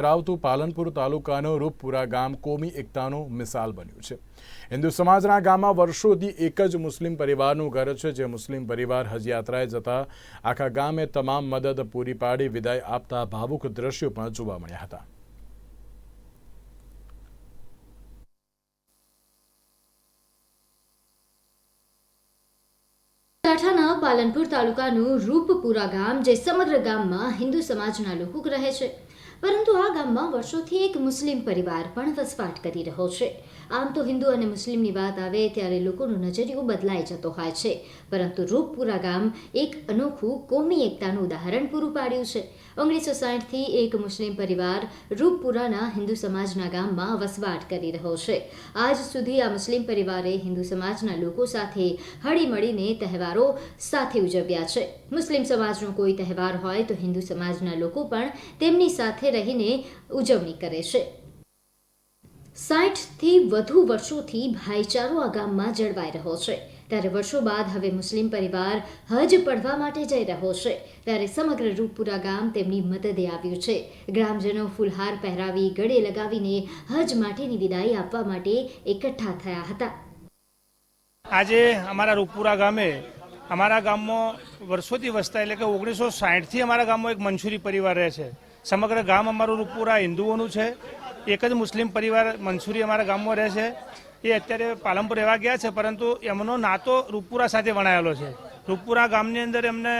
ધરાવતું પાલનપુર તાલુકાનો રૂપપુરા ગામ કોમી એકતાનું મિસાલ બન્યું છે. હિન્દુ સમાજના ગામમાં વર્ષોથી એક જ મુસ્લિમ પરિવારનું ઘર છે, જે મુસ્લિમ પરિવાર હજ યાત્રાએ જતા આખા ગામે તમામ મદદ પૂરી પાડી, વિદાય આપતા ભાવુક દ્રશ્યો પણ જોવા મળ્યા હતા. બનાસકાંઠાના પાલનપુર તાલુકાનું રૂપપુરા ગામ, જે સમગ્ર ગામમાં હિન્દુ સમાજના લોકો રહે છે. પરંતુ આ ગામમાં વર્ષોથી એક મુસ્લિમ પરિવાર પણ વસવાટ કરી રહ્યો છે. આમ તો હિન્દુ અને મુસ્લિમની વાત આવે ત્યારે લોકોનો નજરિયો બદલાઈ જતો હોય છે. પરંતુ રૂપપુરા ગામ એક અનોખું કોમી એકતાનું ઉદાહરણ પૂરું પાડ્યું છે. ઓગણીસો સાઠથી એક મુસ્લિમ પરિવાર રૂપપુરાના હિન્દુ સમાજના ગામમાં વસવાટ કરી રહ્યો છે. આજ સુધી આ મુસ્લિમ પરિવારે હિન્દુ સમાજના લોકો સાથે હળીમળીને તહેવારો સાથે ઉજવ્યા છે. મુસ્લિમ સમાજનો કોઈ તહેવાર હોય તો હિન્દુ સમાજના લોકો પણ તેમની સાથે રહીને ઉજવણી કરે છે. સાઠથી વધુ વર્ષોથી ભાઈચારો આ ગામમાં જળવાઈ રહ્યો છે. ત્યારે વર્ષો બાદ હવે મુસ્લિમ પરિવાર હજ પડવા માટે જઈ રહ્યો છે. ત્યારે સમગ્ર રૂપપુરા ગામ તેમની મદદે આવ્યું છે. ગ્રામજનો ફૂલહાર પહેરાવી ગળે લગાવીને હજ માટેની વિદાય આપવા માટે એકઠા થયા હતા. આજે અમારા રૂપપુરા ગામે, અમારા ગામમાં વર્ષોથી વસતા, એટલે કે ઓગણીસો સાહીઠથી અમારા ગામમાં એક મંસૂરી પરિવાર રહે છે. સમગ્ર ગામ અમારું રૂપપુરા હિન્દુઓનું છે. એક જ મુસ્લિમ પરિવાર મંસૂરી અમારા ગામમાં રહે છે. એ અત્યારે પાલનપુર રહેવા ગયા છે, પરંતુ એમનો નાતો રૂપપુરા સાથે વણાયેલો છે. રૂપપુરા ગામની અંદર એમને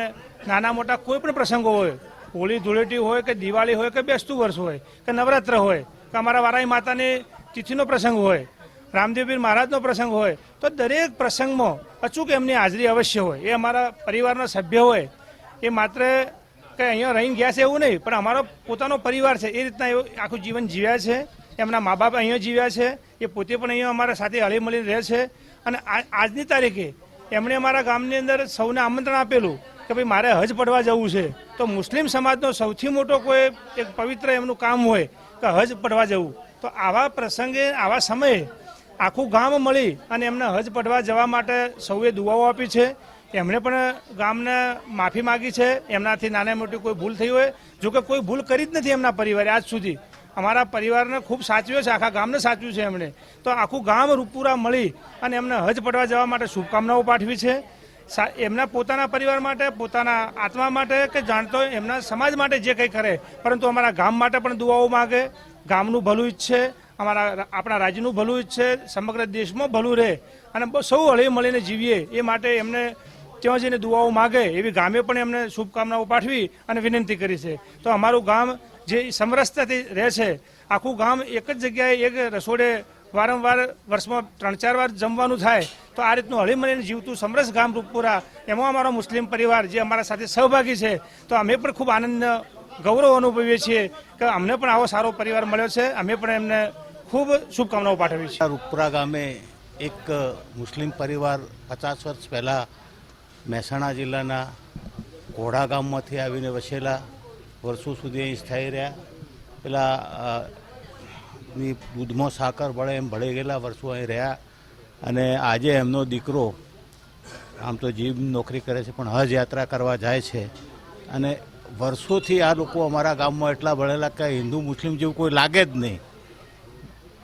નાના મોટા કોઈ પણ પ્રસંગો હોય, હોળી ધૂળેટી હોય કે દિવાળી હોય કે બેસતું વર્ષ હોય કે નવરાત્ર હોય કે અમારા વારાઈ માતાની તિથિનો પ્રસંગ હોય રામદેવપીર મહારાજનો પ્રસંગ હોય, તો દરેક પ્રસંગમાં અચૂક એમની હાજરી અવશ્ય હોય. એ અમારા પરિવારના સભ્ય હોય. એ માત્ર કે અહીંયા રહીને ગયા છે એવું નહીં, પણ અમારો પોતાનો પરિવાર છે, એ રીતના આખું જીવન જીવ્યા છે, એમના મા બાપ અહીંયા જીવ્યા છે, એ પોતે પણ અહીંયા અમારા સાથે હળી મળીને રહે છે, અને આજની તારીખે એમણે અમારા ગામની અંદર સૌને આમંત્રણ આપેલું કે ભાઈ મારે હજ પડવા જવું છે. તો મુસ્લિમ સમાજનો સૌથી મોટો કોઈ એક પવિત્ર એમનું કામ હોય કે હજ પડવા જવું. તો આવા પ્રસંગે, આવા સમયે આખું ગામ મળી અને એમને હજ પડવા જવા માટે સૌએ દુઆઓ આપી છે. એમણે પણ ગામને માફી માગી છે. એમનાથી નાના મોટી કોઈ ભૂલ થઈ હોય. જો કે કોઈ ભૂલ કરી જ નથી એમના પરિવારે આજ સુધી. અમારા પરિવારને ખૂબ સાચવ્યો છે. આખા ગામને સાચવ્યું છે એમણે. તો આખું ગામ રૂપુરા મળી અને એમને હજ પડવા જવા માટે શુભકામનાઓ પાઠવી છે. એમના પોતાના પરિવાર માટે, પોતાના આત્મા માટે કે જાણતો એમના સમાજ માટે જે કંઈ કરે. પરંતુ અમારા ગામ માટે પણ દુઆઓ માગે. ગામનું ભલું ઈચ્છે. અમારા આપણા રાજ્યનું ભલું ઈચ્છે. સમગ્ર દેશમાં ભલું રહે. અને સૌ હળી મળીને જીવીએ. એ માટે એમને ત્યાં જઈને દુઆઓ માગે એવી ગામે પણ એમને શુભકામનાઓ પાઠવી અને વિનંતી કરી છે. તો અમારું ગામ જે સમરસતાથી રહે છે, આખું ગામ એક જ જગ્યાએ એક રસોડે વારંવાર વર્ષમાં ત્રણ ચાર વાર જમવાનું થાય, તો આ રીતનું હળીમળીને જીવતું સમરસ ગામ રૂપપુરા, એમાં અમારો મુસ્લિમ પરિવાર જે અમારા સાથે સહભાગી છે, તો અમે પણ ખૂબ આનંદ ગૌરવ અનુભવીએ છીએ કે અમને પણ આવો સારો પરિવાર મળ્યો છે. અમે પણ એમને ખૂબ શુભકામનાઓ પાઠવી છે રૂપપુરા ગામે એક મુસ્લિમ પરિવાર પચાસ વર્ષ પહેલાં મહેસાણા જિલ્લાના ઘોડા ગામમાંથી આવીને વસેલા વર્ષો સુધી અહીં સ્થાયી રહ્યા. પેલા ની દૂધમાં સાકર ભળે એમ ભળી ગયેલા વર્ષો અહીં રહ્યા. અને આજે એમનો દીકરો, આમ તો જીવ નોકરી કરે છે, પણ હજ યાત્રા કરવા જાય છે. અને વર્ષોથી આ લોકો અમારા ગામમાં એટલા ભળેલા કે હિન્દુ, મુસ્લિમ જેવું કોઈ લાગે જ નહીં.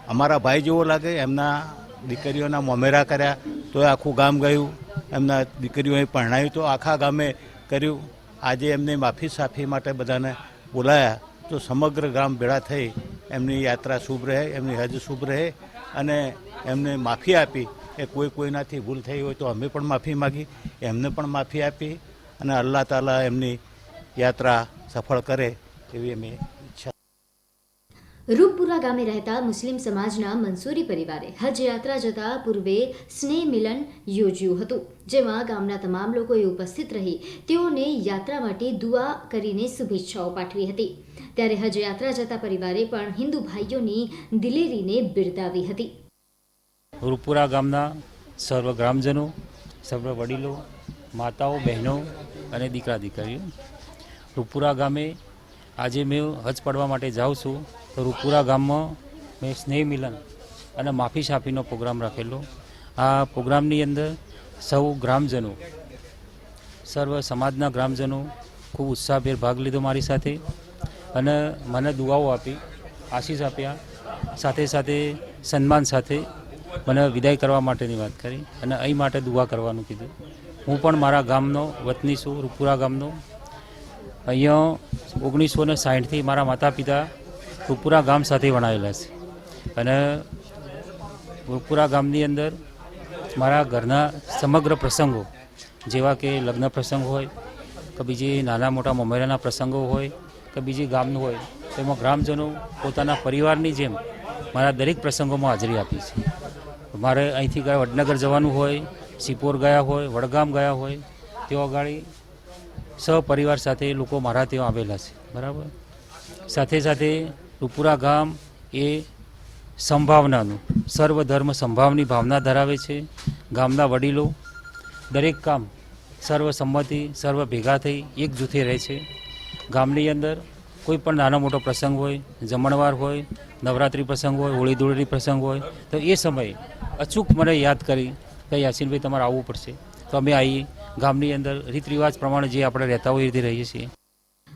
અમારા ભાઈ જેવો લાગે, એમના દીકરીઓના મોમેરા કર્યા, તોય આખું ગામ ગયું. એમના દીકરીઓએ પરણાયું તો આખા ગામે કર્યું. આજે એમને માફી સાફી માટે બધાને બોલાયા. તો સમગ્ર ગામ ભેળા થઈ. એમની યાત્રા શુભ રહે, એમની હજ શુભ રહે અને એમને માફી આપી. એ કોઈ કોઈનાથી ભૂલ થઈ હોય તો અમે પણ માફી માગી, એમને પણ માફી આપી અને અલ્લાહ તાલા એમની યાત્રા સફળ કરે એવી અમે રૂપપુરા ગામે રહેતા મુસ્લિમ સમાજના મંસૂરી પરિવારે હજ યાત્રા જતા પૂર્વે સ્નેહ મિલન યોજ્યું હતું, જેમાં ગામના તમામ લોકોએ ઉપસ્થિત રહી તેઓને યાત્રા માટે દુઆ કરીને શુભેચ્છાઓ પાઠવી હતી. ત્યારે હજ યાત્રા જતા પરિવારે પણ હિન્દુ ભાઈઓની દિલેરીને બિરદાવી હતી. રૂપુરા ગામના સર્વ ગ્રામજનો, સર્વ વડીલો, માતાઓ, બહેનો અને દીકરા દીકરીઓ રૂપુરા ગામે આજે મેં હજ પડવા માટે જાઉં છું. રૂપુરા ગામમાં મેં સ્નેહ મિલન અને માફી છાપીનો પ્રોગ્રામ રાખેલો. આ પ્રોગ્રામની અંદર સૌ ગ્રામજનો, સર્વ સમાજના ગ્રામજનો ખૂબ ઉત્સાહભેર ભાગ લીધો મારી સાથે અને મને દુઆઓ આપી, આશીષ આપ્યા, સાથે સાથે સન્માન સાથે મને વિદાય કરવા માટેની વાત કરી અને અહીં માટે દુઆ કરવાનું કીધું. હું પણ મારા ગામનો વતની છું, રૂપુરા ગામનો. અહીંયા ઓગણીસો ને સાઠથી મારા માતા પિતા રૂપુરા ગામ સાથે વણાયેલા છે. અને રૂપુરા ગામની અંદર મારા ઘરના સમગ્ર પ્રસંગો, જેવા કે લગ્ન પ્રસંગ હોય, કે બીજી નાના મોટા મમેરાના પ્રસંગો હોય, કે બીજી ગામનું હોય, તેમાં ગ્રામજનો પોતાના પરિવારની જેમ મારા દરેક પ્રસંગોમાં હાજરી આપી છે. મારે અહીંથી ગયા વડનગર જવાનું હોય, સિપોર ગયા હોય, વડગામ ગયા હોય, તેઓ અગાડી સહપરિવાર સાથે લોકો મારા ત્યાં આવેલા છે. બરાબર? સાથે સાથે રૂપુરા ગામ એ સંભાવનાનું, સર્વધર્મ સંભાવની ભાવના ધરાવે છે. ગામના વડીલો દરેક કામ સર્વસંમતિ સર્વ ભેગા થઈ એક જૂથે રહે છે. ગામની અંદર કોઈ પણ નાનો મોટો પ્રસંગ હોય, જમણવાર હોય, નવરાત્રિ પ્રસંગ હોય, હોળી ધૂળેટી પ્રસંગ હોય, તો એ સમયે અચૂક મને યાદ કરી કે યાસીનભાઈ તમારે આવવું પડશે. તો અમે આવીએ ગામની અંદર રીત રિવાજ પ્રમાણે જે આપણે રહેતા હોય એ રીતે રહીએ છીએ.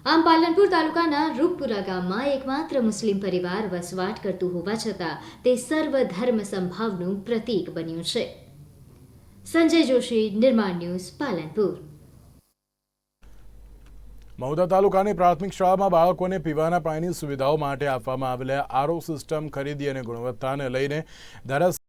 આમ પાલનપુર તાલુકાના રૂપપુરા ગામમાં એકમાત્ર મુસ્લિમ પરિવાર વસવાટ કરતું હોવા છતાં તે સર્વ ધર્મ સંભાવનું પ્રતીક બન્યું છે. સંજય જોશી, નિર્માણ ન્યૂઝ, પાલનપુર. મહુધા તાલુકાની પ્રાથમિક શાળામાં બાળકોને પીવાના પાણીની સુવિધાઓ માટે આપવામાં આવેલા આરો સિસ્ટમ ખરીદી અને ગુણવત્તાને લઈને ધારાસભ્ય